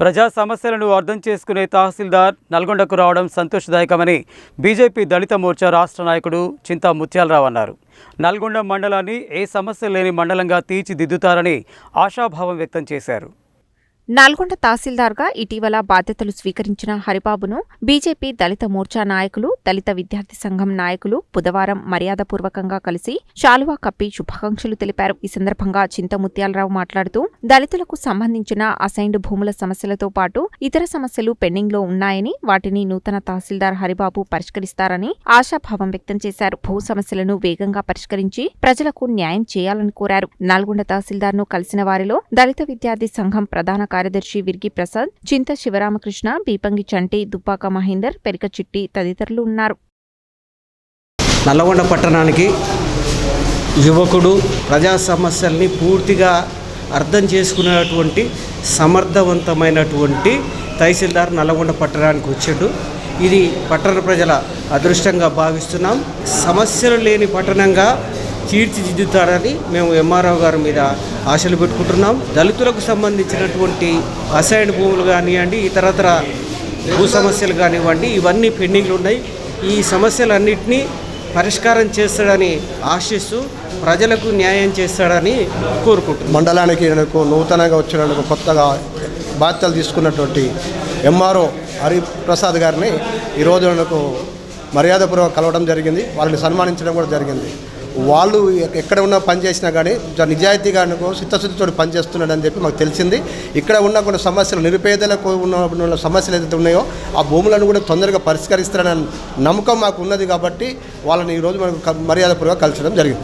ప్రజా సమస్యలను అర్థం చేసుకునే తహసీల్దార్ నల్గొండకు రావడం సంతోషదాయకమని బీజేపీ దళిత మోర్చా రాష్ట్ర నాయకుడు చింతా ముత్యాలరావు అన్నారు. నల్గొండ మండలాన్ని ఏ సమస్య లేని మండలంగా తీర్చిదిద్దుతారని ఆశాభావం వ్యక్తం చేశారు. నల్గొండ తహసీల్దార్గా ఇటీవల బాధ్యతలు స్వీకరించిన హరిబాబును బీజేపీ దళిత మోర్చా నాయకులు దళిత విద్యార్థి సంఘం నాయకులు బుధవారం మర్యాదపూర్వకంగా కలిసి శాలువా కప్పి శుభాకాంక్షలు తెలిపారు. ఈ సందర్భంగా చింతముత్యాలరావు మాట్లాడుతూ దళితులకు సంబంధించిన అసైన్డ్ భూముల సమస్యలతో పాటు ఇతర సమస్యలు పెండింగ్లో ఉన్నాయని వాటిని నూతన తహసీల్దార్ హరిబాబు పరిష్కరిస్తారని ఆశాభావం వ్యక్తం చేశారు. భూ సమస్యలను వేగంగా పరిష్కరించి ప్రజలకు న్యాయం చేయాలని కోరారు. నల్గొండ తహసీల్దార్ను కలిసిన వారిలో దళిత విద్యార్థి సంఘం ప్రధాన కార్యదర్శి విర్గి ప్రసాద్ చింత శివరామకృష్ణ బీపంగి చంటి దుపాక మహేందర్ పెరిక చిట్టి తదితరులు ఉన్నారు. నల్లగొండ పట్టణానికి యువకుడు ప్రజా సమస్యల్ని పూర్తిగా అర్థం చేసుకునేటువంటి సమర్థవంతమైనటువంటి తహసీల్దార్ నల్లగొండ పట్టణానికి వచ్చాడు. ఇది పట్టణ ప్రజల అదృష్టంగా భావిస్తున్నాం. సమస్యలు లేని పట్టణంగా తీర్చిదిద్దుతారని మేము ఎంఆర్ఓ గారి మీద ఆశలు పెట్టుకుంటున్నాం. దళితులకు సంబంధించినటువంటి అసైన్ భూములు కానివ్వండి ఇతరతర భూ సమస్యలు కానివ్వండి ఇవన్నీ పెండింగ్లు ఉన్నాయి. ఈ సమస్యలన్నింటినీ పరిష్కారం చేస్తాడని ఆశిస్తూ ప్రజలకు న్యాయం చేస్తాడని కోరుకుంటున్నాం. మండలానికి నూతనంగా వచ్చినందుకు కొత్తగా బాధ్యతలు తీసుకున్నటువంటి ఎంఆర్ఓ హరిప్రసాద్ గారిని ఈరోజు మర్యాదపూర్వక కలవడం జరిగింది. వాళ్ళని సన్మానించడం కూడా జరిగింది. వాళ్ళు ఎక్కడ ఉన్న పని చేసినా కానీ నిజాయితీగా అనుకో చిత్తశుద్ధితో పనిచేస్తున్నాడని చెప్పి మాకు తెలిసింది. ఇక్కడ ఉన్న కొన్ని సమస్యలు నిరుపేదలకు ఉన్న సమస్యలు ఏదైతే ఉన్నాయో ఆ భూములను కూడా తొందరగా పరిష్కరిస్తారనే నమ్మకం మాకు ఉన్నది కాబట్టి వాళ్ళని ఈరోజు మనకు మర్యాదపూర్వక కలిసడం జరిగింది.